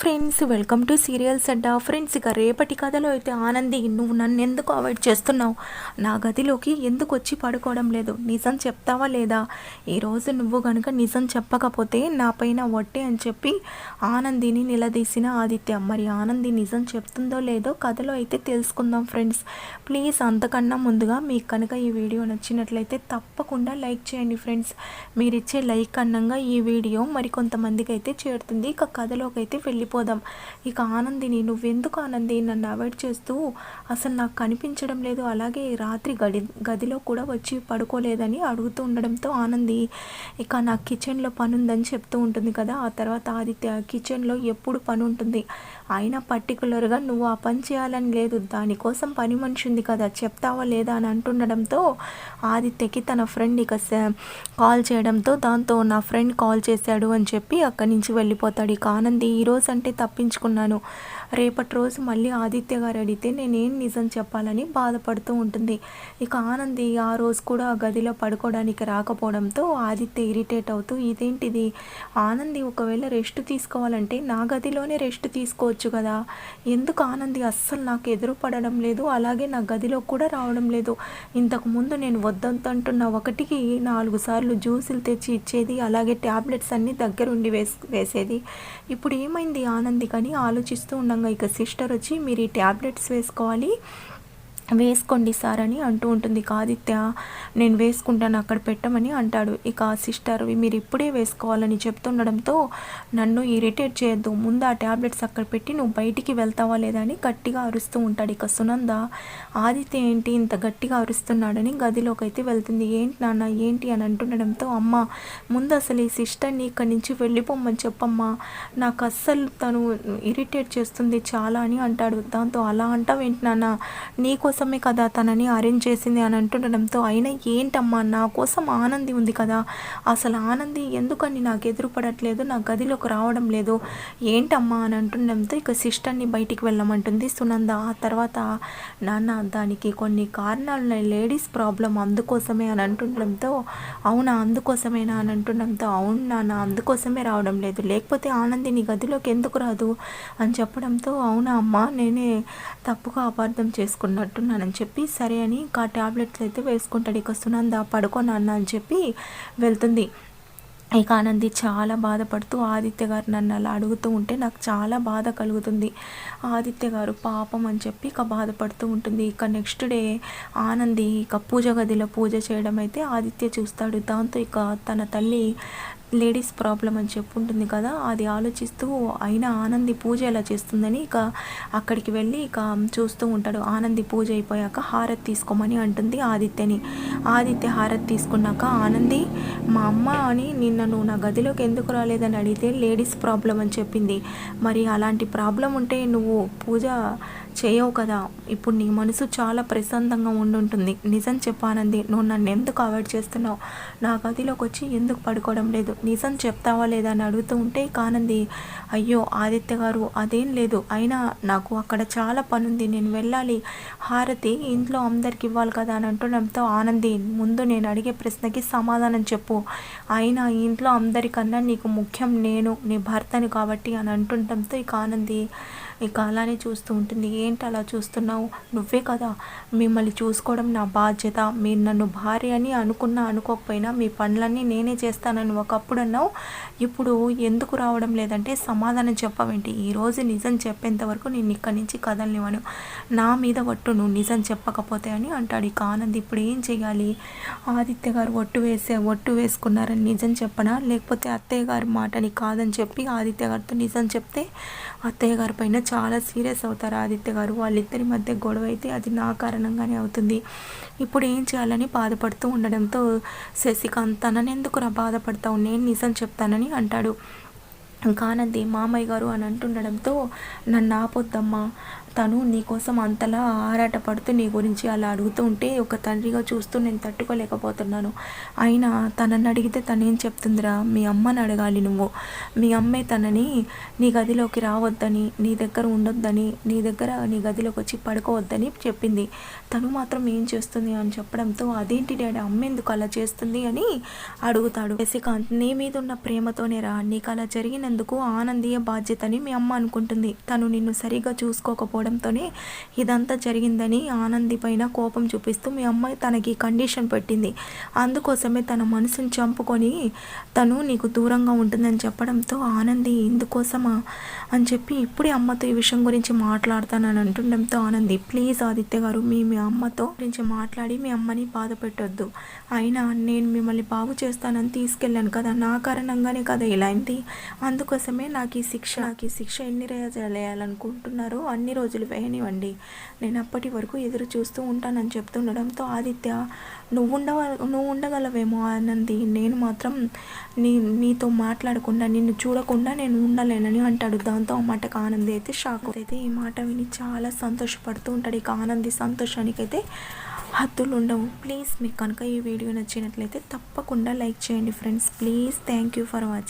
Friends welcome to serials Adda friends ఇక రేపటి కథలో అయితే ఆనంది నువ్వు నన్ను ఎందుకు అవాయిడ్ చేస్తున్నావు? నా గదిలోకి ఎందుకు వచ్చి పడుకోవడం లేదు? నిజం చెప్తావా లేదా? ఈరోజు నువ్వు కనుక నిజం చెప్పకపోతే నా పైన వట్టే అని చెప్పి ఆనందిని నిలదీసిన ఆదిత్య. మరి ఆనంది నిజం చెప్తుందో లేదో కథలో అయితే తెలుసుకుందాం ఫ్రెండ్స్ ప్లీజ్ అంతకన్నా ముందుగా మీకు కనుక ఈ వీడియో నచ్చినట్లయితే తప్పకుండా లైక్ చేయండి ఫ్రెండ్స్ మీరు ఇచ్చే లైక్ అన్నంగా ఈ వీడియో మరి కొంతమందికి అయితే చేరుతుంది. ఇక కథలోకి అయితే వెళ్ళిపోదాం. ఇక ఆనందిని నువ్వెందుకు ఆనంది? నన్ను అవాయిడ్ చేస్తూ అసలు నాకు కనిపించడం లేదు. అలాగే రాత్రి గడి గదిలో కూడా వచ్చి పడుకోలేదని అడుగుతూ ఉండడంతో ఆనంది ఇక నాకు కిచెన్లో పని ఉందని చెప్తూ ఉంటుంది కదా! ఆ తర్వాత ఆదిత్య కిచెన్లో ఎప్పుడు పని ఉంటుంది అయినా పర్టికులర్గా నువ్వు ఆ పని చేయాలని లేదు. దానికోసం పని మనిషి ఉంది కదా! చెప్తావా లేదా అని అంటుండడంతో ఆదిత్యకి తన ఫ్రెండ్ ఇక కాల్ చేయడంతో దాంతో నా ఫ్రెండ్ కాల్ చేశాడు అని చెప్పి అక్కడి నుంచి వెళ్ళిపోతాడు. ఇక ఆనంది ఈ రోజు అంటే తప్పించుకున్నాను. రేపటి రోజు మళ్ళీ ఆదిత్య గారు అడిగితే నేనేం నిజం చెప్పాలని బాధపడుతూ ఉంటుంది. ఇక ఆనంది ఆ రోజు కూడా ఆ గదిలో పడుకోవడానికి రాకపోవడంతో ఆదిత్య ఇరిటేట్ అవుతూ ఇదేంటిది? ఆనంది ఒకవేళ రెస్ట్ తీసుకోవాలంటే నా గదిలోనే రెస్ట్ తీసుకోవచ్చు కదా? ఎందుకు ఆనంది అస్సలు నాకు ఎదురు పడడం లేదు? అలాగే నా గదిలో కూడా రావడం లేదు. ఇంతకుముందు నేను వద్దంతంటున్న ఒకటికి నాలుగు సార్లు జ్యూసులు తెచ్చి ఇచ్చేది అలాగే ట్యాబ్లెట్స్ అన్నీ దగ్గరుండి వేస్ వేసేది. ఇప్పుడు ఏమైంది ఆనంది కానీ ఆలోచిస్తూ ఉండగా. ఇక సిస్టర్ వచ్చి మీరు ఈ ట్యాబ్లెట్స్ వేసుకోవాలి. వేసుకోండి సార్ అని అంటూ ఉంటుంది. ఆదిత్య నేను వేసుకుంటాను అక్కడ పెట్టమని అంటాడు. ఇక సిస్టర్ మీరు ఇప్పుడే వేసుకోవాలని చెప్తుండడంతో నన్ను ఇరిటేట్ చేయొద్దు. ముందు ఆ ట్యాబ్లెట్స్ అక్కడ పెట్టి నువ్వు బయటికి వెళ్తావా లేదా అని గట్టిగా అరుస్తూ ఉంటాడు. ఇక సునంద ఆదిత్య ఏంటి ఇంత గట్టిగా అరుస్తున్నాడని గదిలోకి అయితే వెళ్తుంది. ఏంటి నాన్న ఏంటి అని అంటుండడంతో అమ్మ ముందు అసలు ఈ సిస్టర్ని ఇక్కడి నుంచి వెళ్ళిపోమ్మని చెప్పమ్మా. నాకు అస్సలు తను ఇరిటేట్ చేస్తుంది చాలా అని అంటాడు. దాంతో అలా అంటావేంటి నాన్న? కోసమే కదా తనని అరేంజ్ చేసింది అని అంటుండడంతో అయినా ఏంటమ్మా నా కోసం ఆనంది ఉంది కదా? అసలు ఆనంది ఎందుకని నాకు ఎదురుపడట్లేదు నా గదిలోకి రావడం లేదు. ఏంటమ్మా అని అంటుండడంతో ఇక సిస్టర్ని బయటికి వెళ్ళమంటుంది సునంద. ఆ తర్వాత నాన్న దానికి కొన్ని కారణాలు లేడీస్ ప్రాబ్లం అందుకోసమే అని అంటుండడంతో అవునా అందుకోసమేనా అని అంటుండడంతో అవును నాన్న అందుకోసమే రావడం లేదు. లేకపోతే ఆనంది నీ గదిలోకి ఎందుకు రాదు? అని చెప్పడంతో అవునా అమ్మా నేనే తప్పుగా అపార్థం చేసుకున్నట్టు పడుకున్నానని చెప్పి సరే అని ఇంకా టాబ్లెట్స్ అయితే వేసుకుంటాడు. ఇక సునంద పడుకోనాన్న అని చెప్పి వెళ్తుంది. ఇక ఆనంది చాలా బాధపడుతూ ఆదిత్య గారు నన్ను అలా అడుగుతూ ఉంటే నాకు చాలా బాధ కలుగుతుంది. ఆదిత్య గారు పాపం అని చెప్పి ఇక బాధపడుతూ ఉంటుంది. ఇక నెక్స్ట్ డే ఆనంది ఇక పూజ గదిలో పూజ చేయడం అయితే ఆదిత్య చూస్తాడు. దాంతో ఇక తన తల్లి లేడీస్ ప్రాబ్లం అని చెప్పుంటుంది కదా అది ఆలోచిస్తూ అయినా ఆనంది పూజ ఎలా చేస్తుందని ఇక అక్కడికి వెళ్ళి ఇక చూస్తూ ఉంటాడు. ఆనంది పూజ అయిపోయాక హారతి తీసుకోమని అంటుంది ఆదిత్యని. ఆదిత్య హారతి తీసుకున్నాక ఆనంది మా అమ్మ అని నిన్న నువ్వు నా గదిలోకి ఎందుకు రాలేదని అడిగితే లేడీస్ ప్రాబ్లం అని చెప్పింది. మరి అలాంటి ప్రాబ్లం ఉంటే నువ్వు పూజ చేయవు కదా. ఇప్పుడు నీ మనసు చాలా ప్రశాంతంగా ఉండుంటుంది. నిజం చెప్పానంది. నువ్వు నన్ను ఎందుకు అవాయిడ్ చేస్తున్నావు? నా గదిలోకి వచ్చి ఎందుకు పడుకోవడం లేదు? నిజం చెప్తావా లేదా అని అడుగుతూ ఉంటే కానంది అయ్యో ఆదిత్య గారు అదేం లేదు. అయినా నాకు అక్కడ చాలా పని ఉంది నేను వెళ్ళాలి. హారతి ఇంట్లో అందరికి ఇవ్వాలి కదా అని అంటుండడంతో ఆనంది ముందు నేను అడిగే ప్రశ్నకి సమాధానం చెప్పు. అయినా ఇంట్లో అందరికన్నా నీకు ముఖ్యం నేను నీ భర్తని కాబట్టి అని అంటుండడంతో ఇక ఆనంది ఇక అలానే చూస్తూ ఉంటుంది. ఏంటి అలా చూస్తున్నావు? నువ్వే కదా. మిమ్మల్ని చూసుకోవడం నా బాధ్యత. మీరు నన్ను భార్య అని అనుకున్నా అనుకోకపోయినా మీ పనులన్నీ నేనే చేస్తానని ఒకప్పుడు అన్నావు. ఇప్పుడు ఎందుకు రావడం లేదంటే సమాధానం చెప్పవేంటి? ఈరోజు నిజం చెప్పేంత వరకు నేను ఇక్కడి నుంచి కదలనివ్వను. నా మీద ఒట్టు నువ్వు నిజం చెప్పకపోతే అని అంటాడు. ఇక ఆనంద్ ఇప్పుడు ఏం చేయాలి ఆదిత్య గారు ఒట్టు వేసే ఒట్టు వేసుకున్నారని నిజం చెప్పనా? లేకపోతే అత్తయ్య గారి మాటని కాదని చెప్పి ఆదిత్య గారితో నిజం చెప్తే అత్తయ్య గారి పైన చాలా సీరియస్ అవుతారు ఆదిత్య గారు. వాళ్ళిద్దరి మధ్య గొడవ అయితే అది నా కారణంగానే అవుతుంది. ఇప్పుడు ఏం చేయాలని బాధపడుతూ ఉండడంతో శశికాంత్ తననెందుకు రా బాధపడతావు? నేను నిజం చెప్తానని అంటాడు. కానంది మామయ్య గారు అని అంటుండడంతో నన్ను ఆపొద్దమ్మా. తను నీకోసం అంతలా ఆరాటపడుతూ నీ గురించి అలా అడుగుతూ ఉంటే ఒక తండ్రిగా చూస్తూ నేను తట్టుకోలేకపోతున్నాను. అయినా తనని అడిగితే తనేం చెప్తుందిరా? మీ అమ్మని అడగాలి నువ్వు. మీ అమ్మే తనని నీ గదిలోకి రావద్దని నీ దగ్గర ఉండొద్దని నీ దగ్గర నీ గదిలోకి వచ్చి పడుకోవద్దని చెప్పింది. తను మాత్రం ఏం చేస్తుంది అని చెప్పడంతో అదేంటి డాడీ అమ్మ ఎందుకు అలా చేస్తుంది? అని అడుగుతాడు. శశికాంత్ నీ మీద ఉన్న ప్రేమతోనే రా. నీకు అలా జరిగినందుకు ఆనందీయ బాధ్యతని మీ అమ్మ అనుకుంటుంది. తను నిన్ను సరిగా చూసుకోకపోవడంతోనే ఇదంతా జరిగిందని ఆనంది పైన కోపం చూపిస్తూ మీ అమ్మాయి తనకి కండిషన్ పెట్టింది. అందుకోసమే తన మనసుని చంపుకొని తను నీకు దూరంగా ఉంటుందని చెప్పడంతో ఆనంది ఇందుకోసమా? అని చెప్పి ఇప్పుడే అమ్మతో ఈ విషయం గురించి మాట్లాడతానని అంటుండడంతో ఆనంది ప్లీజ్ ఆదిత్య గారు మీ మీ అమ్మతో గురించి మాట్లాడి మీ అమ్మని బాధ పెట్టొద్దు. అయినా నేను మిమ్మల్ని బాగు చేస్తానని తీసుకెళ్ళాను కదా నా కారణంగానే కదా ఇలా అయింది. అందుకోసమే నాకు ఈ శిక్ష నాకు ఈ శిక్ష ఎన్ని రోజులు వేయాలనుకుంటున్నారో అన్ని రోజులు రోజులు వేయనివ్వండి. నేను అప్పటి వరకు ఎదురు చూస్తూ ఉంటానని చెప్తుండడంతో ఆదిత్య నువ్వు ఉండవ నువ్వు ఉండగలవేమో ఆనంది నేను మాత్రం నీ నీతో మాట్లాడకుండా నిన్ను చూడకుండా నేను ఉండలేనని అంటాడు. దాంతో ఆ మాటకు ఆనంది అయితే షాక్ అయితే ఈ మాట విని చాలా సంతోషపడుతూ ఉంటాడు. ఇక ఆనంది సంతోషానికి అయితే హద్దులు ఉండవు ప్లీజ్ మీకు కనుక ఈ వీడియో నచ్చినట్లయితే తప్పకుండా లైక్ చేయండి friends. Please thank you for watching.